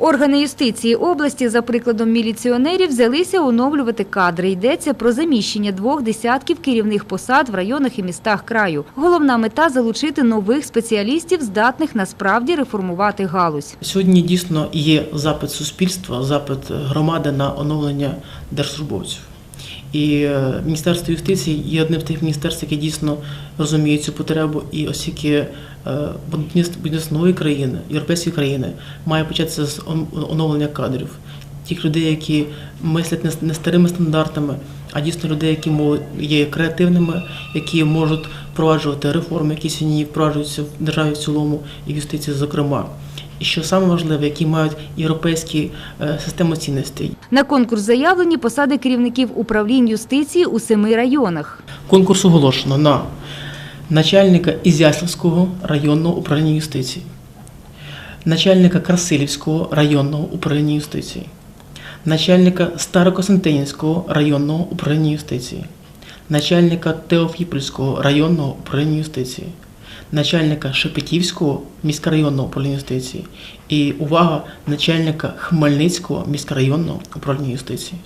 Органи юстиції області, за прикладом міліціонерів, взялися оновлювати кадри. Йдеться про заміщення двох десятків керівних посад в районах і містах краю. Головна мета залучити нових спеціалістів, здатних насправді реформувати галузь. Сьогодні дійсно є запит суспільства, запит громади на оновлення держслужбовців. І е, Міністерство юстиції є одним з тих міністерств, яке дійсно розуміє цю потребу, і оскільки е, будівництво нової країни, європейської країни, має початися з оновлення кадрів. Тих людей, які мислять не старими стандартами, а дійсно людей, які є креативними, які можуть впроваджувати реформи, які сьогодні впроваджуються в державі в цілому і в юстиції, зокрема. І що саме важливе, які мають європейські е, системи цінностей. На конкурс заявлені посади керівників управлінь юстиції у семи районах. Конкурс оголошено на начальника Ізяславського районного управління юстиції, начальника Красилівського районного управління юстиції, начальника Старокостянтинівського районного управління юстиції, начальника Теофіпольського районного управління юстиції, начальника Шепетівського міськрайонного управління юстиції і увага начальника Хмельницького міськрайонного управління юстиції.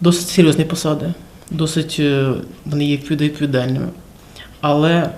Досить серйозні посади, досить е, вони є відповідальними. Але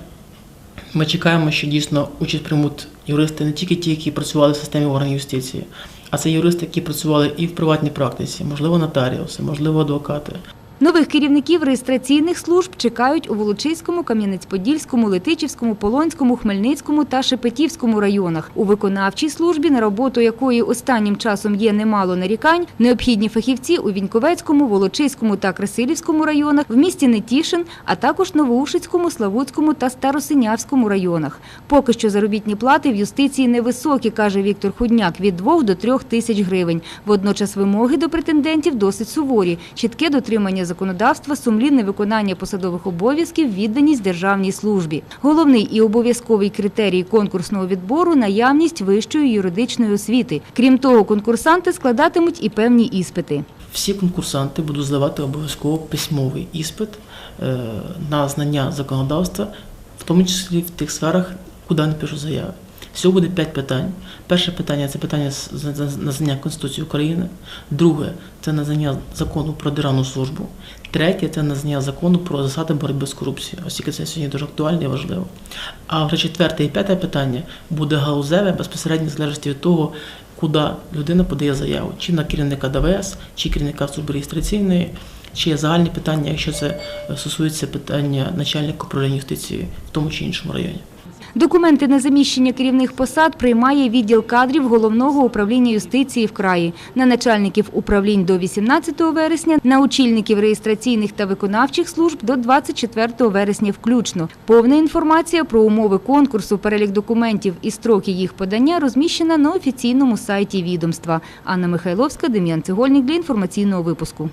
ми чекаємо, що дійсно участь приймуть юристи не тільки ті, які працювали в системі органів юстиції, а це юристи, які працювали і в приватній практиці, можливо, нотаріуси, можливо, адвокати. Нових керівників реєстраційних служб чекають у Волочиському, Кам'янець-Подільському, Летичівському, Полонському, Хмельницькому та Шепетівському районах. У виконавчій службі, на роботу якої останнім часом є немало нарікань, необхідні фахівці у Віньковецькому, Волочиському та Красилівському районах, в місті Нетішин, а також Новоушицькому, Славутському та Старосинявському районах. Поки що заробітні плати в юстиції невисокі, каже Віктор Худняк, від 2 до 3 тисяч гривень. Водночас вимоги до претендентів досить суворі. Чітке дотримання законодавства, сумлінне виконання посадових обов'язків, відданість державній службі. Головний і обов'язковий критерій конкурсного відбору – наявність вищої юридичної освіти. Крім того, конкурсанти складатимуть і певні іспити. Всі конкурсанти будуть здавати обов'язково письмовий іспит е, на знання законодавства, в тому числі в тих сферах, куди вони пишуть заяви. Всього буде п'ять питань. Перше питання це питання на знання Конституції України. Друге це на знання закону про державну службу. Третє це на знання закону про засади боротьби з корупцією, оскільки це сьогодні дуже актуально і важливо. А вже четверте і п'яте питання буде галузеве безпосередньо залежності від того, куди людина подає заяву, чи на керівника ДВС, чи керівника служби реєстраційної, чи є загальні питання, якщо це е, стосується питання начальника управління юстиції в тому чи іншому районі. Документи на заміщення керівних посад приймає відділ кадрів Головного управління юстиції в краї. На начальників управлінь до 18 вересня, на очільників реєстраційних та виконавчих служб до 24 вересня включно. Повна інформація про умови конкурсу, перелік документів і строки їх подання розміщена на офіційному сайті відомства. Анна Михайловська, Дем'ян Цегольник для інформаційного випуску.